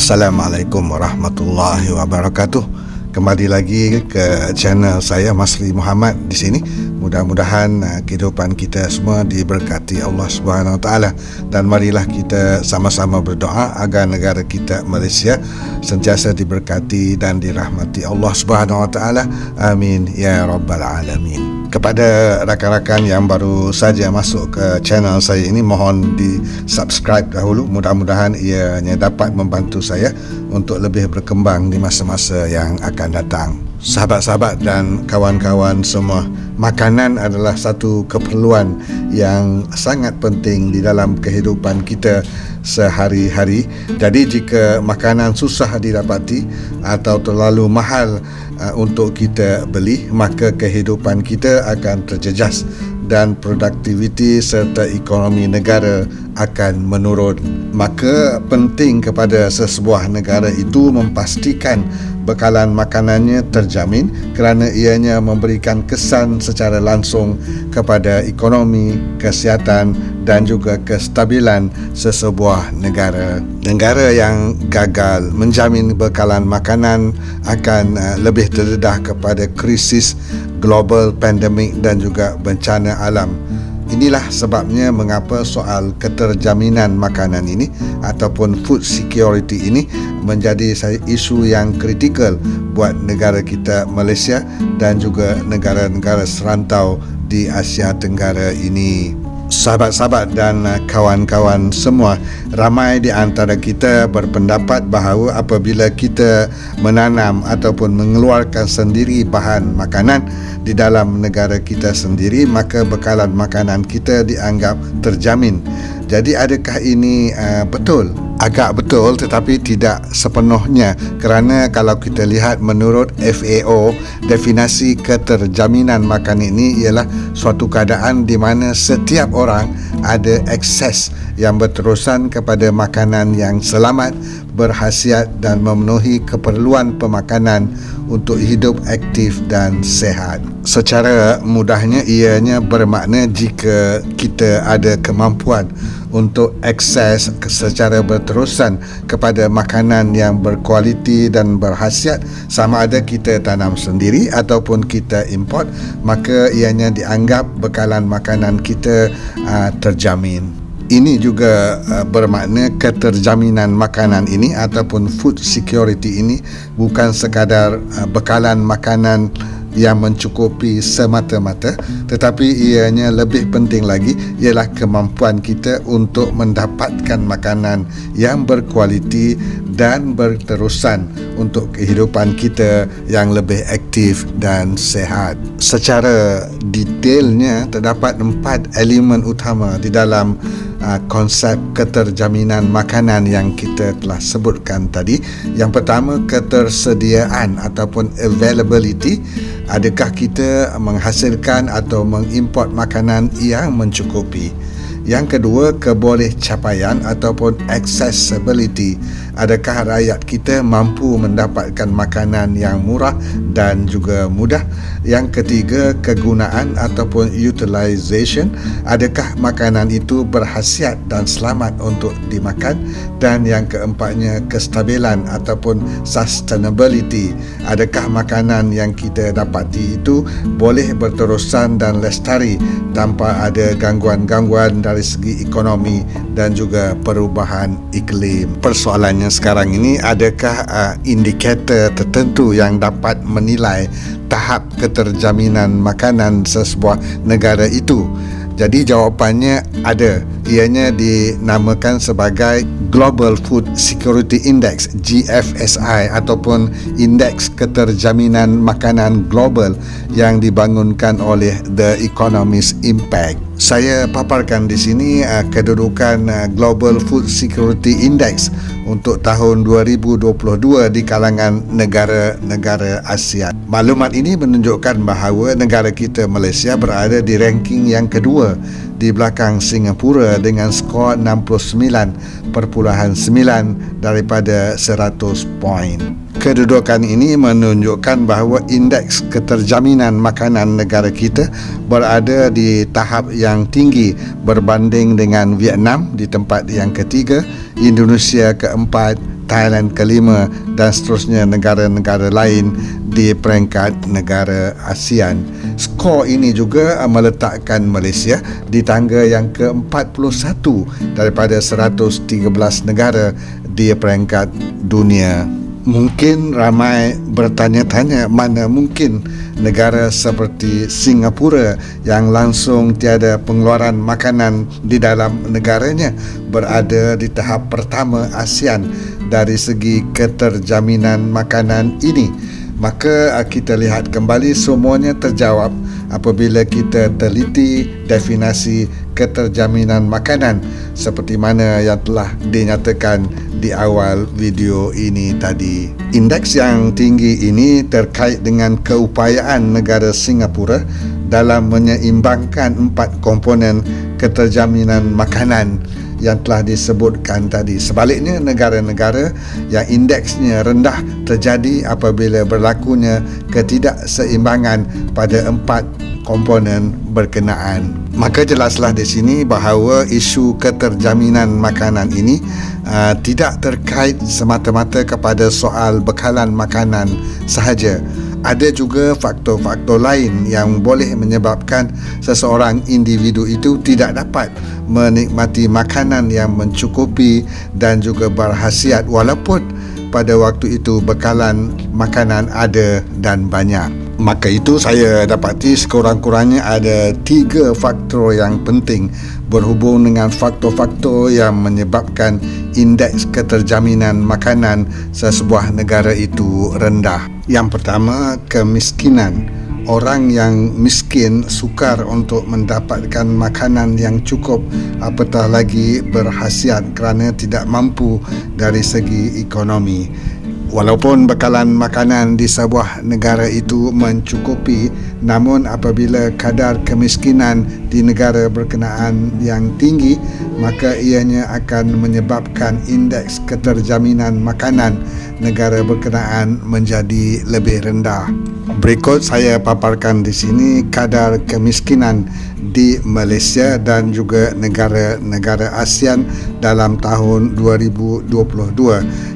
Assalamualaikum warahmatullahi wabarakatuh. Kembali lagi ke channel saya Masri Muhammad di sini. Mudah-mudahan uh, kehidupan kita semua diberkati Allah Subhanahu Wa Taala dan marilah kita sama-sama berdoa agar negara kita Malaysia sentiasa diberkati dan dirahmati Allah Subhanahu Wa Taala. Amin ya rabbal alamin kepada rakan-rakan yang baru saja masuk ke channel saya ini mohon di subscribe dahulu. Mudah-mudahan ianya dapat membantu saya untuk lebih berkembang di masa-masa yang akan datang. Sahabat-sahabat dan kawan-kawan semua makanan adalah satu keperluan yang sangat penting di dalam kehidupan kita sehari-hari. Jadi jika makanan susah didapati atau terlalu mahal uh, untuk kita beli maka kehidupan kita akan terjejas dan produktiviti serta ekonomi negara akan menurun. Maka penting kepada sesebuah negara itu memastikan bekalan makanannya terjamin kerana ianya memberikan kesan secara langsung kepada ekonomi, kesihatan dan juga kestabilan sesebuah negara. Negara yang gagal menjamin bekalan makanan akan uh, lebih terdedah kepada krisis global pandemik dan juga bencana alam. Inilah sebabnya mengapa soal keterjaminan makanan ini ataupun food security ini menjadi isu yang kritikal buat negara kita Malaysia dan juga negara-negara serantau di Asia Tenggara ini sahabat-sahabat dan uh, kawan-kawan semua ramai di antara kita berpendapat bahawa apabila kita menanam ataupun mengeluarkan sendiri bahan makanan di dalam negara kita sendiri maka bekalan makanan kita dianggap terjamin. Jadi adakah ini uh, betul agak betul tetapi tidak sepenuhnya. Kerana kalau kita lihat menurut FAO definisi keterjaminan makan ini ialah suatu keadaan di mana setiap orang ada akses yang berterusan kepada makanan yang selamat berhasiat dan memenuhi keperluan pemakanan untuk hidup aktif dan sehat. Secara mudahnya ianya bermakna jika kita ada kemampuan untuk akses secara berterusan kepada makanan yang berkualiti dan berhasiat sama ada kita tanam sendiri ataupun kita import maka ianya dianggap bekalan makanan kita uh, terjamin ini juga uh, bermakna keterjaminan makanan ini ataupun food security ini bukan sekadar uh, bekalan makanan yang mencukupi semata-mata tetapi ianya lebih penting lagi ialah kemampuan kita untuk mendapatkan makanan yang berkualiti dan berterusan untuk kehidupan kita yang lebih aktif dan sehat. Secara detailnya terdapat empat elemen utama di dalam uh, konsep keterjaminan makanan yang kita telah sebutkan tadi. Yang pertama ketersediaan ataupun availability adakah kita menghasilkan atau mengimport makanan yang mencukupi yang kedua keboleh capaian ataupun accessibility. Adakah rakyat kita mampu mendapatkan makanan yang murah dan juga mudah? Yang ketiga kegunaan ataupun utilization. Adakah makanan itu berhasiat dan selamat untuk dimakan? Dan yang keempatnya kestabilan ataupun sustainability. Adakah makanan yang kita dapati itu boleh berterusan dan lestari tanpa ada gangguan-gangguan dari segi ekonomi dan juga perubahan iklim. Persoalannya sekarang ini adakah uh, indikator tertentu yang dapat menilai tahap keterjaminan makanan sesebuah negara itu? Jadi jawapannya ada ianya dinamakan sebagai Global Food Security Index GFSI ataupun indeks keterjaminan makanan global yang dibangunkan oleh The Economist Impact. Saya paparkan di sini uh, kedudukan uh, Global Food Security Index untuk tahun 2022 di kalangan negara-negara Asia. Maklumat ini menunjukkan bahawa negara kita Malaysia berada di ranking yang kedua di belakang Singapura dengan skor 69.9 daripada 100 poin. Kedudukan ini menunjukkan bahawa indeks keterjaminan makanan negara kita berada di tahap yang tinggi berbanding dengan Vietnam di tempat yang ketiga, Indonesia keempat, Thailand kelima dan seterusnya negara-negara lain di peringkat negara ASEAN. Skor ini juga meletakkan Malaysia di tangga yang ke-41 daripada 113 negara di peringkat dunia. Mungkin ramai bertanya-tanya mana mungkin negara seperti Singapura yang langsung tiada pengeluaran makanan di dalam negaranya berada di tahap pertama ASEAN dari segi keterjaminan makanan ini. Maka uh, kita lihat kembali semuanya terjawab apabila kita teliti definisi keterjaminan makanan. Seperti mana yang telah dinyatakan di awal video ini tadi. Indeks yang tinggi ini terkait dengan keupayaan negara Singapura dalam menyeimbangkan empat komponen keterjaminan makanan yang telah disebutkan tadi. Sebaliknya, negara-negara yang indeksnya rendah terjadi apabila berlakunya ketidakseimbangan pada empat komponen berkenaan. Maka jelaslah di sini bahawa isu keterjaminan makanan ini uh, tidak terkait semata-mata kepada soal bekalan makanan sahaja ada juga faktor-faktor lain yang boleh menyebabkan seseorang individu itu tidak dapat menikmati makanan yang mencukupi dan juga berhasiat walaupun pada waktu itu bekalan makanan ada dan banyak. Maka itu saya dapati sekurang-kurangnya ada tiga faktor yang penting berhubung dengan faktor-faktor yang menyebabkan indeks keterjaminan makanan sesebuah negara itu rendah. Yang pertama, kemiskinan. Orang yang miskin sukar untuk mendapatkan makanan yang cukup apatah lagi berhasiat kerana tidak mampu dari segi ekonomi. Walaupun bekalan makanan di sebuah negara itu mencukupi, namun apabila kadar kemiskinan di negara berkenaan yang tinggi, maka ianya akan menyebabkan indeks keterjaminan makanan negara berkenaan menjadi lebih rendah. Berikut saya paparkan di sini kadar kemiskinan di Malaysia dan juga negara-negara ASEAN dalam tahun 2022.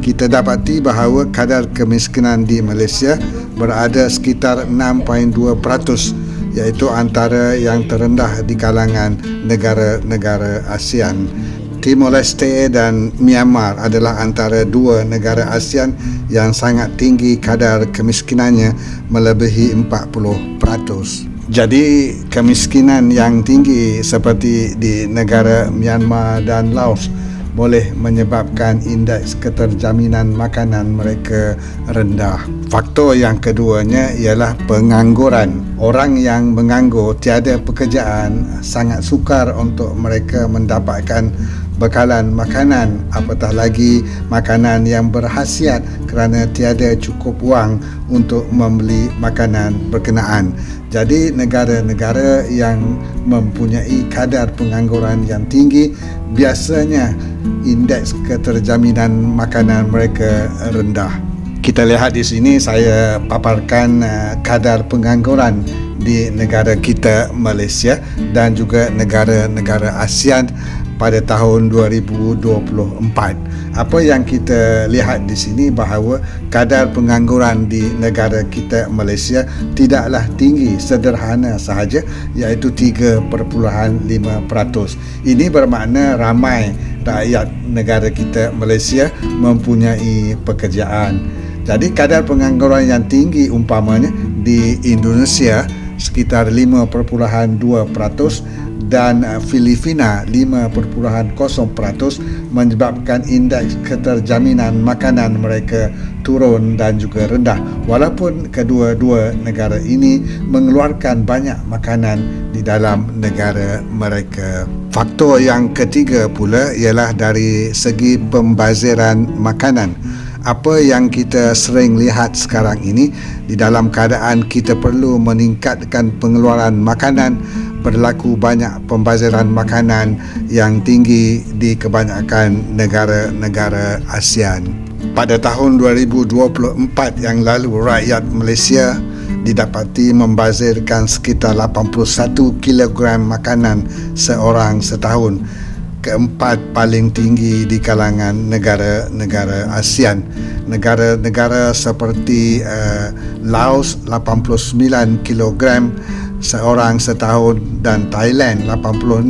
Kita dapati bahawa kadar kemiskinan di Malaysia berada sekitar 6.2% iaitu antara yang terendah di kalangan negara-negara ASEAN. Timor Leste dan Myanmar adalah antara dua negara ASEAN yang sangat tinggi kadar kemiskinannya melebihi 40%. Jadi kemiskinan yang tinggi seperti di negara Myanmar dan Laos boleh menyebabkan indeks keterjaminan makanan mereka rendah. Faktor yang keduanya ialah pengangguran. Orang yang menganggur tiada pekerjaan sangat sukar untuk mereka mendapatkan bekalan makanan apatah lagi makanan yang berhasiat kerana tiada cukup wang untuk membeli makanan berkenaan. Jadi negara-negara yang mempunyai kadar pengangguran yang tinggi biasanya indeks keterjaminan makanan mereka rendah. Kita lihat di sini saya paparkan uh, kadar pengangguran di negara kita Malaysia dan juga negara-negara ASEAN pada tahun 2024. Apa yang kita lihat di sini bahawa kadar pengangguran di negara kita Malaysia tidaklah tinggi sederhana sahaja iaitu 3.5%. Ini bermakna ramai rakyat negara kita Malaysia mempunyai pekerjaan. Jadi kadar pengangguran yang tinggi umpamanya di Indonesia sekitar 5.2% dan uh, Filipina 5.0% menyebabkan indeks keterjaminan makanan mereka turun dan juga rendah walaupun kedua-dua negara ini mengeluarkan banyak makanan di dalam negara mereka. Faktor yang ketiga pula ialah dari segi pembaziran makanan apa yang kita sering lihat sekarang ini di dalam keadaan kita perlu meningkatkan pengeluaran makanan berlaku banyak pembaziran makanan yang tinggi di kebanyakan negara-negara ASEAN. Pada tahun 2024 yang lalu rakyat Malaysia didapati membazirkan sekitar 81 kg makanan seorang setahun keempat paling tinggi di kalangan negara-negara ASEAN. Negara-negara seperti uh, Laos 89 kg seorang setahun dan Thailand 86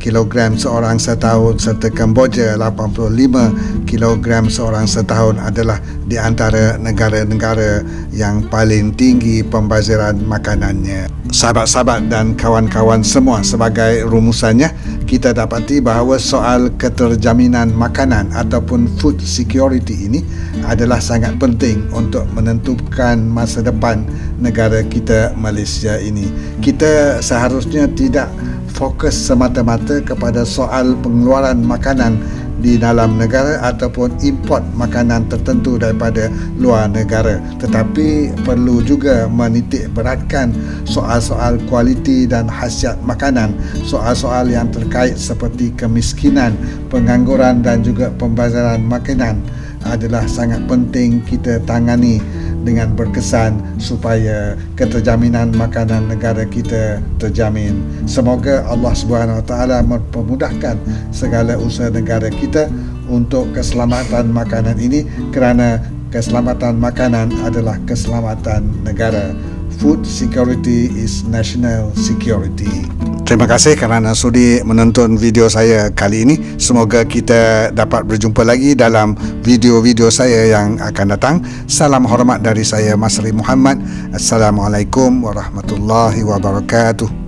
kilogram seorang setahun serta Kemboja 85 kilogram seorang setahun adalah di antara negara-negara yang paling tinggi pembaziran makanannya. Sahabat-sahabat dan kawan-kawan semua sebagai rumusannya kita dapati bahawa soal keterjaminan makanan ataupun food security ini adalah sangat penting untuk menentukan masa depan negara kita Malaysia ini. Kita seharusnya tidak fokus semata-mata kepada soal pengeluaran makanan di dalam negara ataupun import makanan tertentu daripada luar negara. Tetapi perlu juga menitik beratkan soal-soal kualiti dan khasiat makanan. Soal-soal yang terkait seperti kemiskinan pengangguran dan juga pembazaran makanan adalah sangat penting kita tangani dengan berkesan supaya keterjaminan makanan negara kita terjamin. Semoga Allah Subhanahu Taala mempermudahkan segala usaha negara kita untuk keselamatan makanan ini kerana keselamatan makanan adalah keselamatan negara. Food security is national security. Terima kasih kerana sudi menonton video saya kali ini. Semoga kita dapat berjumpa lagi dalam video-video saya yang akan datang. Salam hormat dari saya Masri Muhammad. Assalamualaikum warahmatullahi wabarakatuh.